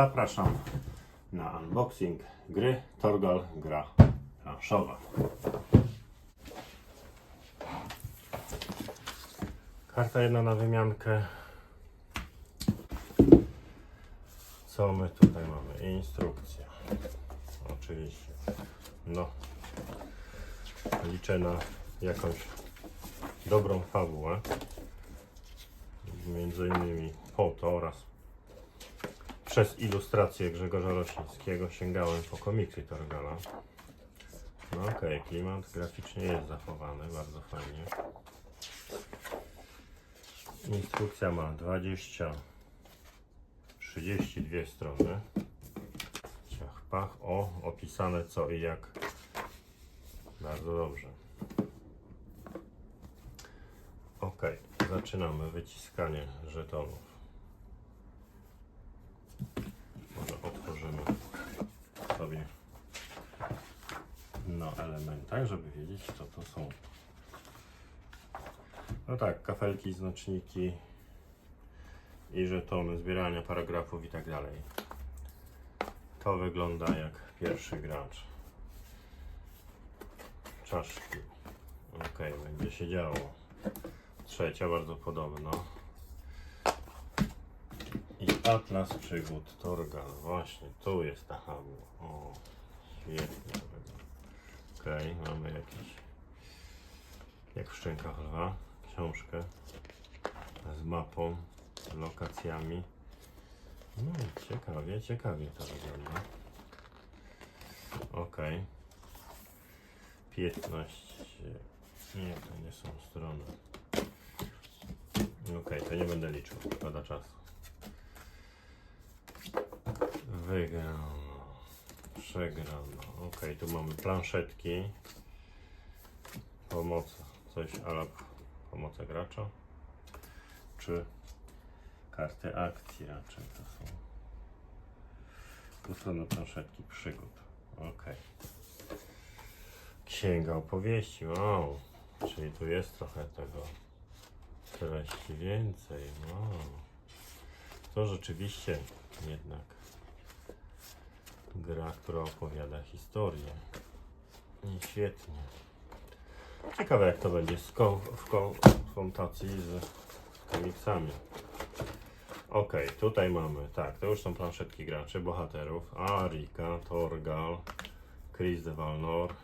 Zapraszam na unboxing gry Torgal Gra Planszowa. Karta jedna na wymiankę. Co my tutaj mamy? Instrukcja. Oczywiście. No. Liczę na jakąś dobrą fabułę. Między innymi po to oraz przez ilustrację Grzegorza Rosińskiego sięgałem po komiksy Torgala. No okej, klimat graficznie jest zachowany, bardzo fajnie. Instrukcja ma 20, 32 strony. Ciach, pach, o, opisane co i jak. Bardzo dobrze. Ok, zaczynamy wyciskanie żetonów. Może otworzymy sobie na elementach, żeby wiedzieć co to są. No tak, kafelki, znaczniki i żetony, zbierania paragrafów i tak dalej. To wygląda jak pierwszy gracz. Czaszki. Ok, będzie się działo. Trzecia bardzo podobno. I Atlas Przygód Torgal. Właśnie, tu jest ta fabuła. O, świetnie Okej, mamy jakiś, jak w Szczękach Lwa, książkę z mapą, lokacjami. No, ciekawie, ciekawie to wygląda. Okej. 15. Nie, to nie są strony. Okej, to nie będę liczył, szkoda czasu. Wygrano. Przegrano. Okej, tu mamy planszetki. Pomoc. Coś ale pomoce gracza. Czy karty akcji raczej to są. Na planszetki przygód. Okej. Księga opowieści. Wow. Czyli tu jest trochę tego treści więcej. Wow. To rzeczywiście jednak gra, która opowiada historię. I świetnie. Ciekawe jak to będzie z kon- w konfrontacji z komiksami. Ok, tutaj mamy, tak, to już są planszetki graczy, bohaterów. Arika, Torgal, Chris de Valnor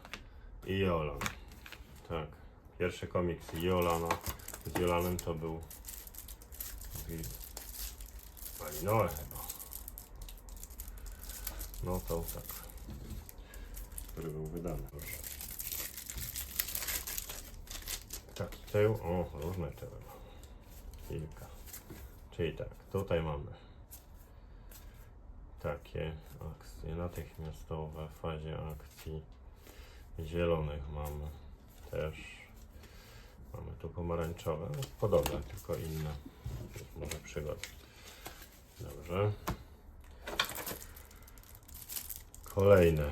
i Jolan. Tak, pierwszy komiks Jolana z Jolanem to był Malinoe chyba. No to tak. Który był wydany. Taki tył, o, różne tyły. Kilka. Czyli tak, tutaj mamy takie akcje natychmiastowe w fazie akcji. Zielonych mamy też. Mamy tu pomarańczowe, podobne, tylko inne. Może przygody. Dobrze. Kolejne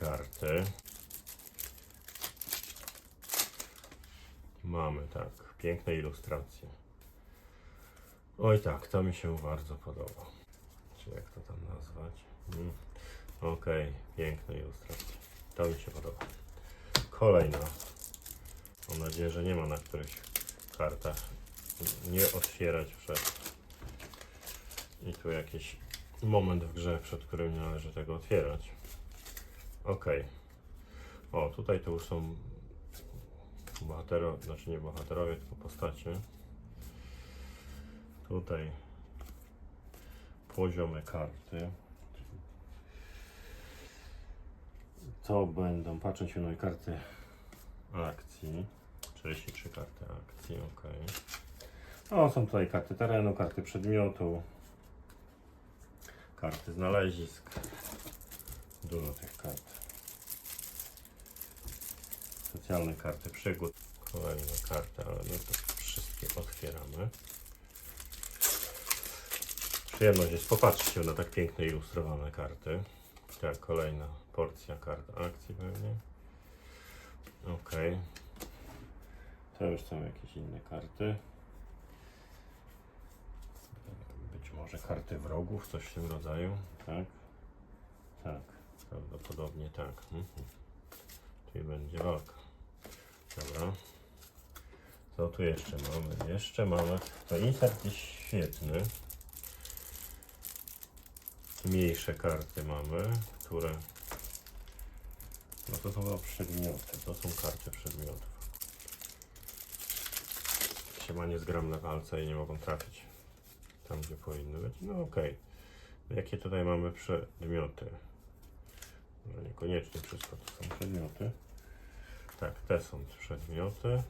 karty. Mamy tak, piękne ilustracje. Oj tak, to mi się bardzo podoba. Czy jak to tam nazwać? Mm. Okej, piękne ilustracje. To mi się podoba. Kolejna. Mam nadzieję, że nie ma na których kartach nie otwierać przed. I tu jakiś moment w grze, przed którym nie należy tego otwierać. Ok. O, tutaj to już są bohaterowie, znaczy nie bohaterowie, tylko postacie. Tutaj poziome karty. To będą, patrzę się na karty akcji. 43 karty akcji, ok. O, są tutaj karty terenu, karty przedmiotu, karty znalezisk. Dużo tych kart. Specjalne karty przygód. Kolejne karty, ale my to wszystkie otwieramy. Przyjemność jest popatrzeć się na tak piękne ilustrowane karty. Tak, kolejna porcja kart akcji pewnie. Ok. To już są jakieś inne karty. Być może karty wrogów, coś w tym rodzaju, tak? Tak, prawdopodobnie tak. Mhm. Czyli będzie walka. Dobra. Co tu jeszcze mamy? Jeszcze mamy. To insert jest świetny. Mniejsze karty mamy, które. No to są przedmioty. To są karty przedmiotów. Się ma niezgromne palce i nie mogą trafić tam, gdzie powinny być. No okej. Jakie tutaj mamy przedmioty? No niekoniecznie wszystko to są przedmioty. Tak, te są przedmioty,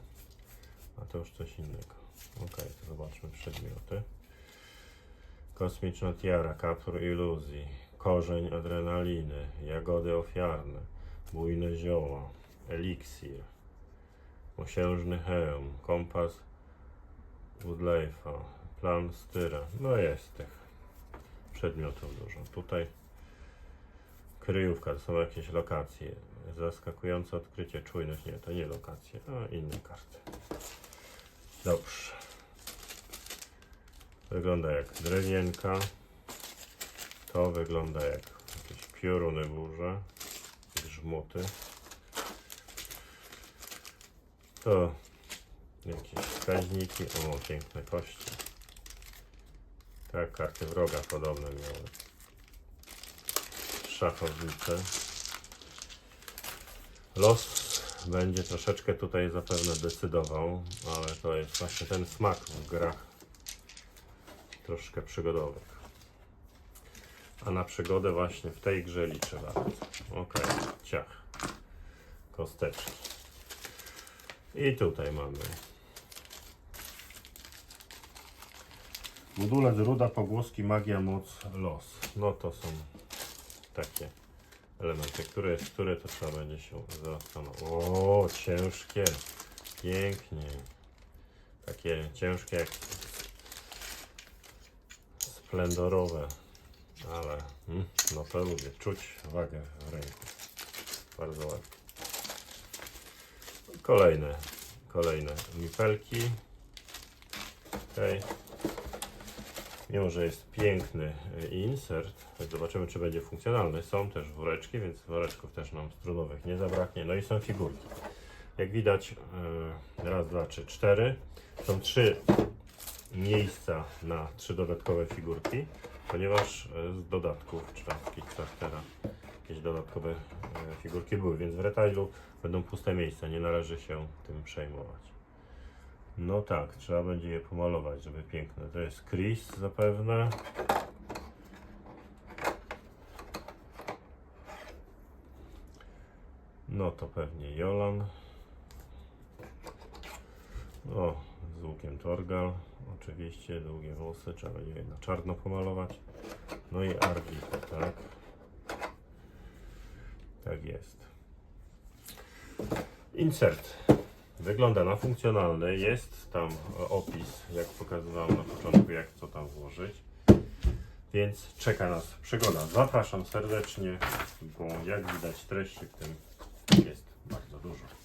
a to już coś innego. Ok, to zobaczmy przedmioty. Kosmiczna tiara, kaptur iluzji, korzeń adrenaliny, jagody ofiarne, bujne zioła, eliksir, osiężny hełm, kompas Woodlife'a, plan styra. No jest tych przedmiotów dużo. Tutaj kryjówka, to są jakieś lokacje. Zaskakujące odkrycie, czujność, nie, to nie lokacje, a inne karty. Dobrze. Wygląda jak drewienka. To wygląda jak jakieś pioruny burze, grzmoty. To jakieś wskaźniki, o piękne kości. Tak, karty wroga podobne miały. Szachownice. Los będzie troszeczkę tutaj zapewne decydował, ale to jest właśnie ten smak w grach troszkę przygodowych. A na przygodę właśnie w tej grze liczę bardzo. Ok, ciach. Kosteczki. I tutaj mamy Budulec, ruda, pogłoski, magia, moc, los. No to są takie elementy. Które jest które, to trzeba będzie się zastanowić. O, ciężkie. Pięknie. Takie ciężkie jak splendorowe. Ale mm, no to lubię. Czuć wagę w ręku. Bardzo ładnie. Kolejne, kolejne mipelki. Okej. Mimo, że jest piękny y, insert, zobaczymy, czy będzie funkcjonalny. Są też woreczki, więc woreczków też nam strunowych nie zabraknie. No i są figurki. Jak widać, y, raz, dwa, trzy, cztery. Są trzy miejsca na trzy dodatkowe figurki, ponieważ y, z dodatków, w Kickstartera jakieś dodatkowe figurki były, więc w retailu będą puste miejsca, nie należy się tym przejmować. No tak, trzeba będzie je pomalować, żeby piękne. To jest Chris zapewne. No to pewnie Jolan. O, z łukiem Torgal. Oczywiście długie włosy, trzeba będzie je na czarno pomalować. No i Argita, tak? Tak jest. Insert. Wygląda na funkcjonalny. Jest tam e, opis, jak pokazywałem na początku, jak co tam włożyć. Więc czeka nas przygoda. Zapraszam serdecznie, bo jak widać treści w tym jest bardzo dużo.